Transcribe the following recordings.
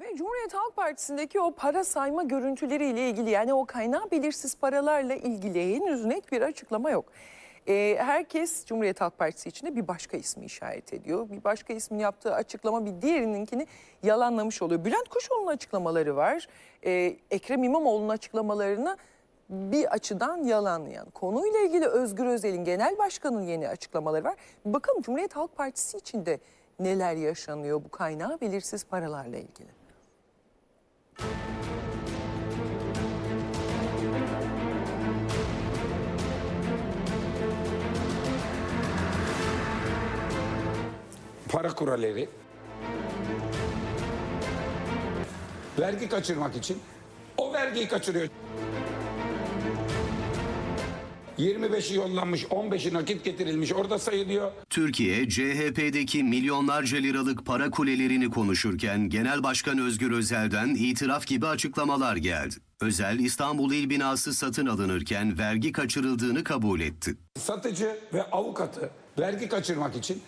Ve Cumhuriyet Halk Partisi'ndeki o para sayma görüntüleriyle ilgili yani o kaynağı belirsiz paralarla ilgili henüz net bir açıklama yok. Ee, herkes Cumhuriyet Halk Partisi içinde bir başka ismi işaret ediyor. Bir başka ismin yaptığı açıklama bir diğerininkini yalanlamış oluyor. Bülent Kuşoğlu'nun açıklamaları var. Ee, Ekrem İmamoğlu'nun açıklamalarını bir açıdan yalanlayan. Konuyla ilgili Özgür Özel'in genel başkanının yeni açıklamaları var. Bakalım Cumhuriyet Halk Partisi içinde neler yaşanıyor bu kaynağı belirsiz paralarla ilgili. Para kuralları vergi kaçırmak için o vergiyi kaçırıyor. 25'i yollanmış, 15'i nakit getirilmiş orada sayılıyor. Türkiye, CHP'deki milyonlarca liralık para kulelerini konuşurken Genel Başkan Özgür Özel'den itiraf gibi açıklamalar geldi. Özel, İstanbul İl binası satın alınırken vergi kaçırıldığını kabul etti. Satıcı ve avukatı vergi kaçırmak için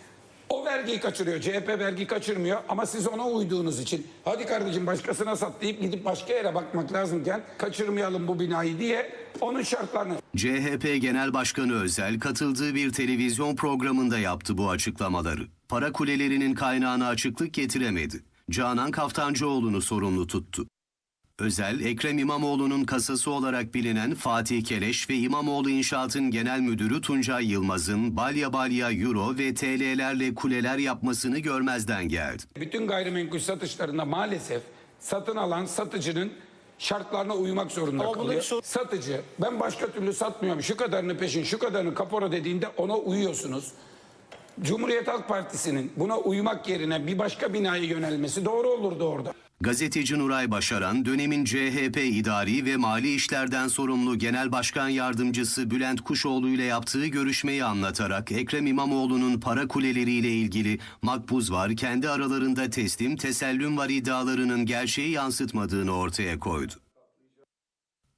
o vergiyi kaçırıyor. CHP vergi kaçırmıyor ama siz ona uyduğunuz için hadi kardeşim başkasına sat deyip gidip başka yere bakmak lazımken kaçırmayalım bu binayı diye onun şartlarını CHP Genel Başkanı Özel katıldığı bir televizyon programında yaptı bu açıklamaları. Para kulelerinin kaynağına açıklık getiremedi. Canan Kaftancıoğlu'nu sorumlu tuttu. Özel, Ekrem İmamoğlu'nun kasası olarak bilinen Fatih Keleş ve İmamoğlu İnşaat'ın genel müdürü Tuncay Yılmaz'ın balya balya euro ve TL'lerle kuleler yapmasını görmezden geldi. Bütün gayrimenkul satışlarında maalesef satın alan satıcının şartlarına uymak zorunda Ama kalıyor. sor- Satıcı ben başka türlü satmıyorum şu kadarını peşin şu kadarını kapora dediğinde ona uyuyorsunuz. Cumhuriyet Halk Partisi'nin buna uymak yerine bir başka binaya yönelmesi doğru olurdu orada. Gazeteci Nuray Başaran, dönemin CHP idari ve mali işlerden sorumlu Genel Başkan Yardımcısı Bülent Kuşoğlu ile yaptığı görüşmeyi anlatarak Ekrem İmamoğlu'nun para kuleleriyle ilgili makbuz var, kendi aralarında teslim, tesellüm var iddialarının gerçeği yansıtmadığını ortaya koydu.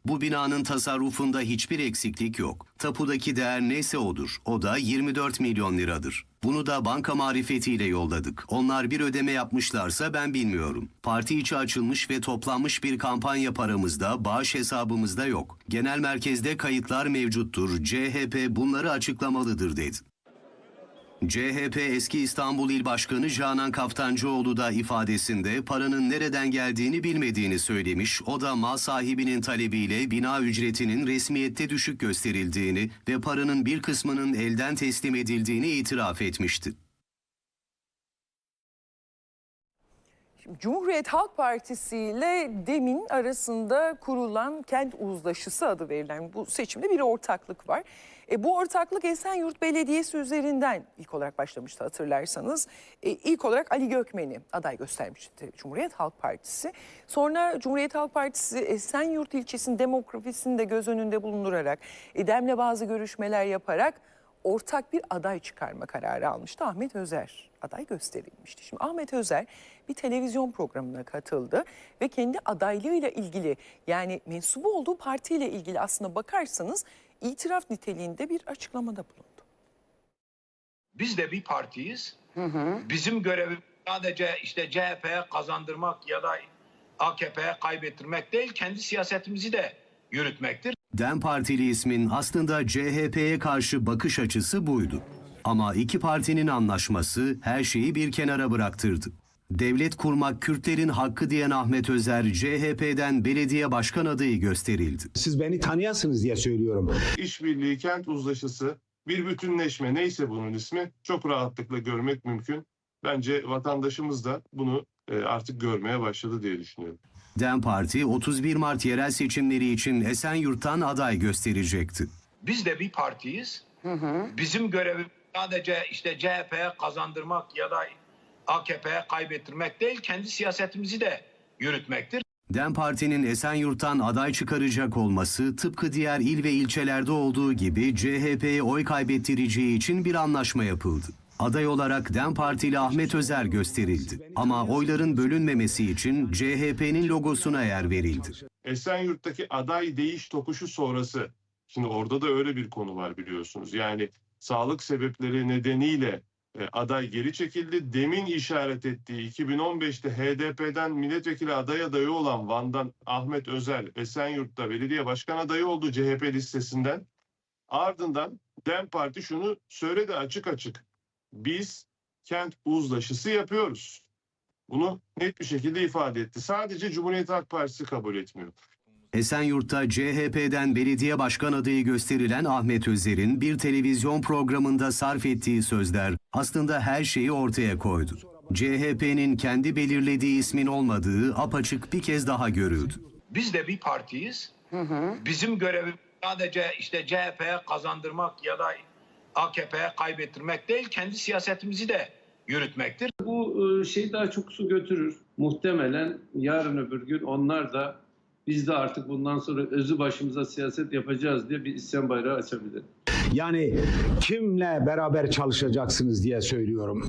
Bu binanın tasarrufunda hiçbir eksiklik yok. Tapudaki değer neyse odur. O da 24 milyon liradır. Bunu da banka marifetiyle yolladık. Onlar bir ödeme yapmışlarsa ben bilmiyorum. Parti içi açılmış ve toplanmış bir kampanya paramızda, bağış hesabımızda yok. Genel merkezde kayıtlar mevcuttur. CHP bunları açıklamalıdır dedi. CHP eski İstanbul İl Başkanı Canan Kaftancıoğlu da ifadesinde paranın nereden geldiğini bilmediğini söylemiş. O da mal sahibinin talebiyle bina ücretinin resmiyette düşük gösterildiğini ve paranın bir kısmının elden teslim edildiğini itiraf etmişti. Cumhuriyet Halk Partisi ile DEM'in arasında kurulan kent uzlaşısı adı verilen bu seçimde bir ortaklık var. E, bu ortaklık Esenyurt Belediyesi üzerinden ilk olarak başlamıştı hatırlarsanız. E, ilk olarak Ali Gökmen'i aday göstermişti Cumhuriyet Halk Partisi. Sonra Cumhuriyet Halk Partisi Esenyurt ilçesinin demografisini de göz önünde bulundurarak e, DEM'le bazı görüşmeler yaparak ortak bir aday çıkarma kararı almıştı. Ahmet Özer aday gösterilmişti. Şimdi Ahmet Özer bir televizyon programına katıldı ve kendi adaylığıyla ilgili yani mensubu olduğu partiyle ilgili aslında bakarsanız itiraf niteliğinde bir açıklamada bulundu. Biz de bir partiyiz. Bizim görevimiz sadece işte CHP'ye kazandırmak ya da AKP'ye kaybettirmek değil, kendi siyasetimizi de yürütmektir. DEM Partili ismin aslında CHP'ye karşı bakış açısı buydu. Ama iki partinin anlaşması her şeyi bir kenara bıraktırdı. Devlet kurmak Kürtlerin hakkı diyen Ahmet Özer, CHP'den belediye başkan adayı gösterildi. Siz beni tanıyasınız diye söylüyorum. işbirliği, kent uzlaşısı, bir bütünleşme neyse bunun ismi çok rahatlıkla görmek mümkün. Bence vatandaşımız da bunu e, artık görmeye başladı diye düşünüyorum. DEM Parti 31 Mart yerel seçimleri için Esenyurt'tan aday gösterecekti. Biz de bir partiyiz. Bizim görevimiz sadece işte CHP'ye kazandırmak ya da AKP'ye kaybettirmek değil, kendi siyasetimizi de yürütmektir. DEM Parti'nin Esenyurt'tan aday çıkaracak olması tıpkı diğer il ve ilçelerde olduğu gibi CHP'ye oy kaybettireceği için bir anlaşma yapıldı. Aday olarak DEM Partili Ahmet Özer gösterildi. Ama oyların bölünmemesi için CHP'nin logosuna yer verildi. Esenyurt'taki aday değiş tokuşu sonrası, şimdi orada da öyle bir konu var biliyorsunuz. Yani sağlık sebepleri nedeniyle e, aday geri çekildi. Demin işaret ettiği 2015'te HDP'den milletvekili aday adayı olan Van'dan Ahmet Özel Esenyurt'ta belediye başkan adayı oldu CHP listesinden. Ardından DEM Parti şunu söyledi açık açık. Biz kent uzlaşısı yapıyoruz. Bunu net bir şekilde ifade etti. Sadece Cumhuriyet Halk Partisi kabul etmiyor. Esenyurt'ta CHP'den belediye başkan adayı gösterilen Ahmet Özer'in bir televizyon programında sarf ettiği sözler aslında her şeyi ortaya koydu. CHP'nin kendi belirlediği ismin olmadığı apaçık bir kez daha görüldü. Biz de bir partiyiz. Bizim görevimiz sadece işte CHP'ye kazandırmak ya da AKP'ye kaybettirmek değil, kendi siyasetimizi de yürütmektir. Bu şey daha çok su götürür. Muhtemelen yarın öbür gün onlar da biz de artık bundan sonra özü başımıza siyaset yapacağız diye bir isyan bayrağı açabilir. Yani kimle beraber çalışacaksınız diye söylüyorum.